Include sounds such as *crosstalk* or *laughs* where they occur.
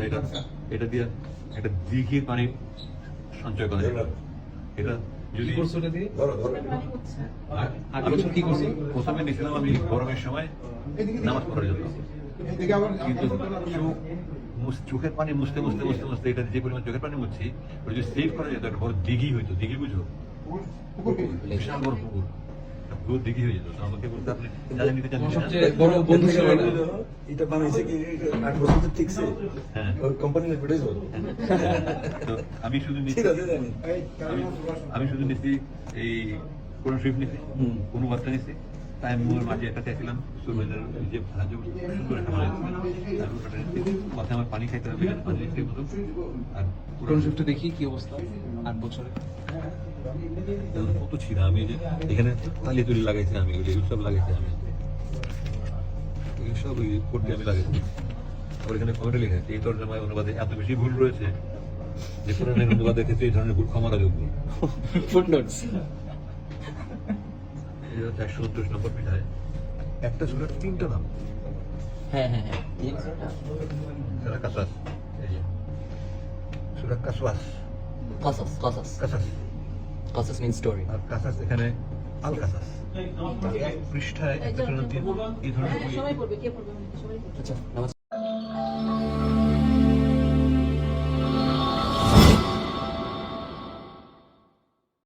আচ্ছা এটা এটা দিয়ে একটা দিঘির পানি সঞ্চয় করা যায় এটা যদি করছ দিয়ে? কি করছ? প্রথমে আমি গরমের সময় নামাজ পড়ার জন্য। কিন্তু চোখ চোখের পানি মুছতে মুছতে মুছতে মুছতে এটা যে পরিমাণ চোখের পানি মুছছি ওটা যদি সেভ করা যেত একটা বড় দিঘি হইতো। দিঘি বুঝো? বিশাল বড় পুকুর। হয়ে যেত। তো আমাকে বলতে আপনি যা যা নিতে চান সবচেয়ে বড় বন্ধু ছিল এটা এটা বানাইছে কি? আট বছর তো ঠিকছে হ্যাঁ। কোম্পানি অ্যাডভার্টাইজ হলো তো আমি শুধু নিচ্ছি ঠিক আছে জানি। আমি আমি শুধু নিচ্ছি এই কোন শরীফ নিচ্ছি। কোন বার্তা নিচ্ছি। তাই মোর মাঝে একটা চাইছিলাম সুরবাইজার যে। মাথায় আমার পানি খাইতে হবে পানি মতো। আর পুরো কোন শিফটে দেখি কি অবস্থা আট বছরে? কত ছিল আমি যে এখানে তালি তুলি লাগাইছি আমি এগুলো সব লাগাইছি আমি। এগুলো সব ওই আমি লাগাইছি। আবার এখানে কমেন্টে লিখেছি এই তর্জমায় অনুবাদে এত বেশি ভুল রয়েছে যে কোরআনের *laughs* অনুবাদের ক্ষেত্রে এই ধরনের ভুল ক্ষমার যোগ্য ফুটনোটস একশো উনত্রিশ নম্বর পিঠায় একটা সুরার তিনটা নাম হ্যাঁ হ্যাঁ হ্যাঁ? সুরা কাসাস সুরা কাসওয়াস। কসাস কসাস কাসাস। কসাস মিন স্টোরি আর কাসাস এখানে আল কাসাস। এক পৃষ্ঠায় একটা এই ধরনের হ্যাঁ, সবাই পড়বে কে পড়বে? সবাই পড়বে। আচ্ছা